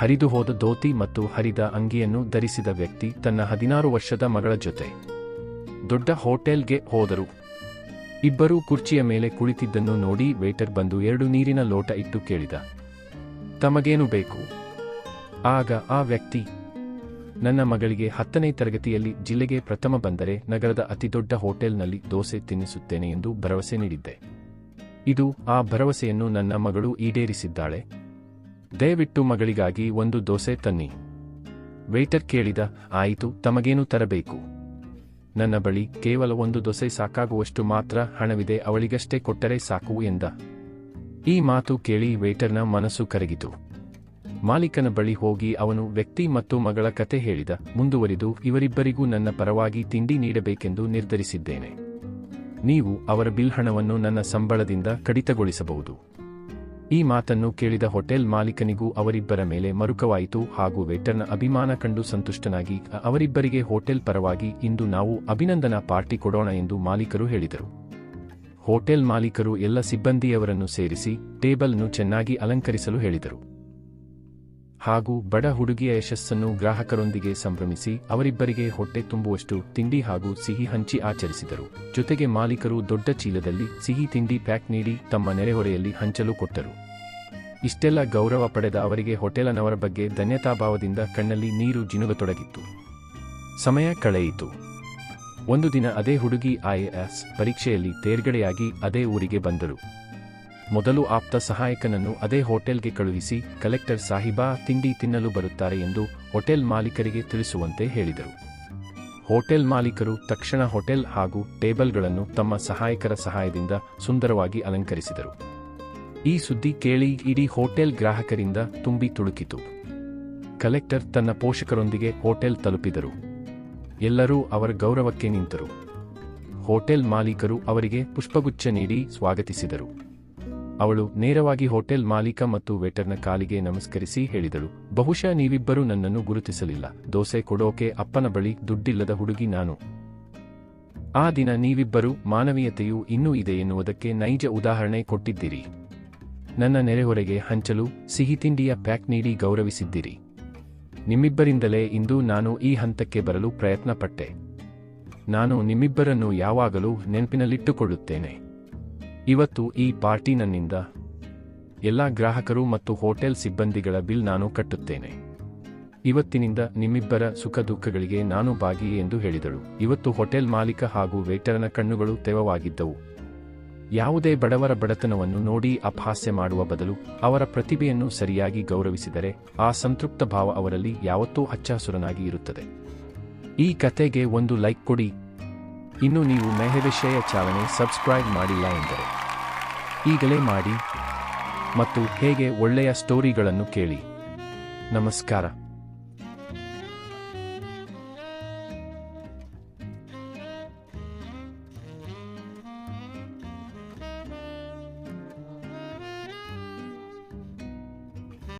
ಹರಿದು ಹೋದ ಧೋತಿ ಮತ್ತು ಹರಿದ ಅಂಗಿಯನ್ನು ಧರಿಸಿದ ವ್ಯಕ್ತಿ ತನ್ನ ಹದಿನಾರು ವರ್ಷದ ಮಗಳ ಜೊತೆ. ದೊಡ್ಡ ಹೋಟೆಲ್ಗೆ ಹೋದರು. ಇಬ್ಬರೂ ಕುರ್ಚಿಯ ಮೇಲೆ ಕುಳಿತಿದ್ದನ್ನು ನೋಡಿ ವೇಟರ್ ಬಂದು ಎರಡು ನೀರಿನ ಲೋಟ ಇಟ್ಟು ಕೇಳಿದ. ತಮಗೇನು ಬೇಕು? ಆಗ ಆ ವ್ಯಕ್ತಿ, ನನ್ನ ಮಗಳಿಗೆ ಹತ್ತನೇ ತರಗತಿಯಲ್ಲಿ ಜಿಲ್ಲೆಗೆ ಪ್ರಥಮ ಬಂದರೆ ನಗರದ ಅತಿದೊಡ್ಡ ಹೋಟೆಲ್ನಲ್ಲಿ ದೋಸೆ ತಿನ್ನಿಸುತ್ತೇನೆ ಎಂದು ಭರವಸೆ ನೀಡಿದ್ದೆ. ಇದು ಆ ಭರವಸೆಯನ್ನು ನನ್ನ ಮಗಳು ಈಡೇರಿಸಿದ್ದಾಳೆ. ದಯವಿಟ್ಟು ಮಗಳಿಗಾಗಿ ಒಂದು ದೋಸೆ ತನ್ನಿ. ವೇಟರ್ ಕೇಳಿದ, ಆಯಿತು, ತಮಗೇನು ತರಬೇಕು? ನನ್ನ ಬಳಿ ಕೇವಲ ಒಂದು ದೋಸೆ ಸಾಕಾಗುವಷ್ಟು ಮಾತ್ರ ಹಣವಿದೆ, ಅವಳಿಗಷ್ಟೇ ಕೊಟ್ಟರೆ ಸಾಕು, ಎಂದ. ಈ ಮಾತು ಕೇಳಿ ವೇಟರ್ನ ಮನಸ್ಸು ಕರಗಿತು. ಮಾಲೀಕನ ಬಳಿ ಹೋಗಿ ಅವನು ವ್ಯಕ್ತಿ ಮತ್ತು ಮಗಳ ಕತೆ ಹೇಳಿದ, ಮುಂದುವರಿದು, ಇವರಿಬ್ಬರಿಗೂ ನನ್ನ ಪರವಾಗಿ ತಿಂಡಿ ನೀಡಬೇಕೆಂದು ನಿರ್ಧರಿಸಿದ್ದೇನೆ. ನೀವು ಅವರ ಬಿಲ್ ಹಣವನ್ನು ನನ್ನ ಸಂಬಳದಿಂದ ಕಡಿತಗೊಳಿಸಬಹುದು. ಈ ಮಾತನ್ನು ಕೇಳಿದ ಹೋಟೆಲ್ ಮಾಲೀಕನಿಗೂ ಅವರಿಬ್ಬರ ಮೇಲೆ ಮರುಕವಾಯಿತು ಹಾಗೂ ವೇಟರ್ನ ಅಭಿಮಾನ ಕಂಡು ಸಂತುಷ್ಟನಾಗಿ ಅವರಿಬ್ಬರಿಗೆ ಹೋಟೆಲ್ ಪರವಾಗಿ ಇಂದು ನಾವು ಅಭಿನಂದನಾ ಪಾರ್ಟಿ ಕೊಡೋಣ ಎಂದು ಮಾಲೀಕರು ಹೇಳಿದರು. ಹೋಟೆಲ್ ಮಾಲೀಕರು ಎಲ್ಲ ಸಿಬ್ಬಂದಿಯವರನ್ನು ಸೇರಿಸಿ, ಟೇಬಲ್ನು ಚೆನ್ನಾಗಿ ಅಲಂಕರಿಸಲು ಹೇಳಿದರು. ಹಾಗೂ ಬಡ ಹುಡುಗಿಯ ಯಶಸ್ಸನ್ನು ಗ್ರಾಹಕರೊಂದಿಗೆ ಸಂಭ್ರಮಿಸಿ ಅವರಿಬ್ಬರಿಗೆ ಹೊಟ್ಟೆ ತುಂಬುವಷ್ಟು ತಿಂಡಿ ಹಾಗೂ ಸಿಹಿ ಹಂಚಿ ಆಚರಿಸಿದರು. ಜೊತೆಗೆ ಮಾಲೀಕರು ದೊಡ್ಡ ಚೀಲದಲ್ಲಿ ಸಿಹಿ ತಿಂಡಿ ಪ್ಯಾಕ್ ನೀಡಿ ತಮ್ಮ ನೆರೆಹೊರೆಯಲ್ಲಿ ಹಂಚಲು ಕೊಟ್ಟರು. ಇಷ್ಟೆಲ್ಲ ಗೌರವ ಪಡೆದ ಅವರಿಗೆ ಹೋಟೆಲನವರ ಬಗ್ಗೆ ಧನ್ಯತಾಭಾವದಿಂದ ಕಣ್ಣಲ್ಲಿ ನೀರು ಜಿನುಗತೊಡಗಿತ್ತು. ಸಮಯ ಕಳೆಯಿತು. ಒಂದು ದಿನ ಅದೇ ಹುಡುಗಿ ಐಎಎಸ್ ಪರೀಕ್ಷೆಯಲ್ಲಿ ತೇರ್ಗಡೆಯಾಗಿ ಅದೇ ಊರಿಗೆ ಬಂದರು. ಮೊದಲು ಆಪ್ತ ಸಹಾಯಕನನ್ನು ಅದೇ ಹೋಟೆಲ್ಗೆ ಕಳುಹಿಸಿ ಕಲೆಕ್ಟರ್ ಸಾಹಿಬಾ ತಿಂಡಿ ತಿನ್ನಲು ಬರುತ್ತಾರೆ ಎಂದು ಹೋಟೆಲ್ ಮಾಲೀಕರಿಗೆ ತಿಳಿಸುವಂತೆ ಹೇಳಿದರು. ಹೋಟೆಲ್ ಮಾಲೀಕರು ತಕ್ಷಣ ಹೋಟೆಲ್ ಹಾಗೂ ಟೇಬಲ್ಗಳನ್ನು ತಮ್ಮ ಸಹಾಯಕರ ಸಹಾಯದಿಂದ ಸುಂದರವಾಗಿ ಅಲಂಕರಿಸಿದರು. ಈ ಸುದ್ದಿ ಕೇಳಿ ಇಡೀ ಹೋಟೆಲ್ ಗ್ರಾಹಕರಿಂದ ತುಂಬಿ ತುಳುಕಿತು. ಕಲೆಕ್ಟರ್ ತನ್ನ ಪೋಷಕರೊಂದಿಗೆ ಹೋಟೆಲ್ ತಲುಪಿದರು. ಎಲ್ಲರೂ ಅವರ ಗೌರವಕ್ಕೆ ನಿಂತರು. ಹೋಟೆಲ್ ಮಾಲೀಕರು ಅವರಿಗೆ ಪುಷ್ಪಗುಚ್ಛ ನೀಡಿ ಸ್ವಾಗತಿಸಿದರು. ಅವಳು ನೇರವಾಗಿ ಹೋಟೆಲ್ ಮಾಲೀಕ ಮತ್ತು ವೇಟರ್ನ ಕಾಲಿಗೆ ನಮಸ್ಕರಿಸಿ ಹೇಳಿದಳು, ಬಹುಶಃ ನೀವಿಬ್ಬರೂ ನನ್ನನ್ನು ಗುರುತಿಸಲಿಲ್ಲ, ದೋಸೆ ಕೊಡೋಕೆ ಅಪ್ಪನ ಬಳಿ ದುಡ್ಡಿಲ್ಲದ ಹುಡುಗಿ ನಾನು. ಆ ದಿನ ನೀವಿಬ್ಬರು ಮಾನವೀಯತೆಯು ಇನ್ನೂ ಇದೆ ಎನ್ನುವುದಕ್ಕೆ ನೈಜ ಉದಾಹರಣೆ ಕೊಟ್ಟಿದ್ದೀರಿ. ನನ್ನ ನೆರೆಹೊರೆಗೆ ಹಂಚಲು ಸಿಹಿ ತಿಂಡಿಯ ಪ್ಯಾಕ್ ನೀಡಿ ಗೌರವಿಸಿದ್ದೀರಿ. ನಿಮ್ಮಿಬ್ಬರಿಂದಲೇ ಇಂದು ನಾನು ಈ ಹಂತಕ್ಕೆ ಬರಲು ಪ್ರಯತ್ನಪಟ್ಟೆ. ನಾನು ನಿಮ್ಮಿಬ್ಬರನ್ನು ಯಾವಾಗಲೂ ನೆನಪಿನಲ್ಲಿಟ್ಟುಕೊಳ್ಳುತ್ತೇನೆ. ಇವತ್ತು ಈ ಪಾರ್ಟಿ ನನ್ನಿಂದ. ಎಲ್ಲ ಗ್ರಾಹಕರು ಮತ್ತು ಹೋಟೆಲ್ ಸಿಬ್ಬಂದಿಗಳ ಬಿಲ್ ನಾನು ಕಟ್ಟುತ್ತೇನೆ. ಇವತ್ತಿನಿಂದ ನಿಮ್ಮಿಬ್ಬರ ಸುಖ ದುಃಖಗಳಿಗೆ ನಾನು ಭಾಗಿ ಎಂದು ಹೇಳಿದಳು. ಇವತ್ತು ಹೋಟೆಲ್ ಮಾಲೀಕ ಹಾಗೂ ವೇಟರನ ಕಣ್ಣುಗಳು ತೆವವಾಗಿದ್ದವು. ಯಾವುದೇ ಬಡವರ ಬಡತನವನ್ನು ನೋಡಿ ಅಪಹಾಸ್ಯ ಮಾಡುವ ಬದಲು ಅವರ ಪ್ರತಿಭೆಯನ್ನು ಸರಿಯಾಗಿ ಗೌರವಿಸಿದರೆ ಆ ಸಂತೃಪ್ತ ಭಾವ ಅವರಲ್ಲಿ ಯಾವತ್ತೂ ಹಚ್ಚಹಸುರನಾಗಿ ಇರುತ್ತದೆ. ಈ ಕತೆಗೆ ಒಂದು ಲೈಕ್ ಕೊಡಿ. ಇನ್ನು ನೀವು ಮೆಹವಿಷಯ ಚಾಲನೆ ಸಬ್ಸ್ಕ್ರೈಬ್ ಮಾಡಿಲ್ಲ ಎಂದರೆ. ಈಗಲೇ ಮಾಡಿ ಮತ್ತು ಹೇಗೆ ಒಳ್ಳೆಯ ಸ್ಟೋರಿಗಳನ್ನು ಕೇಳಿ. ನಮಸ್ಕಾರ.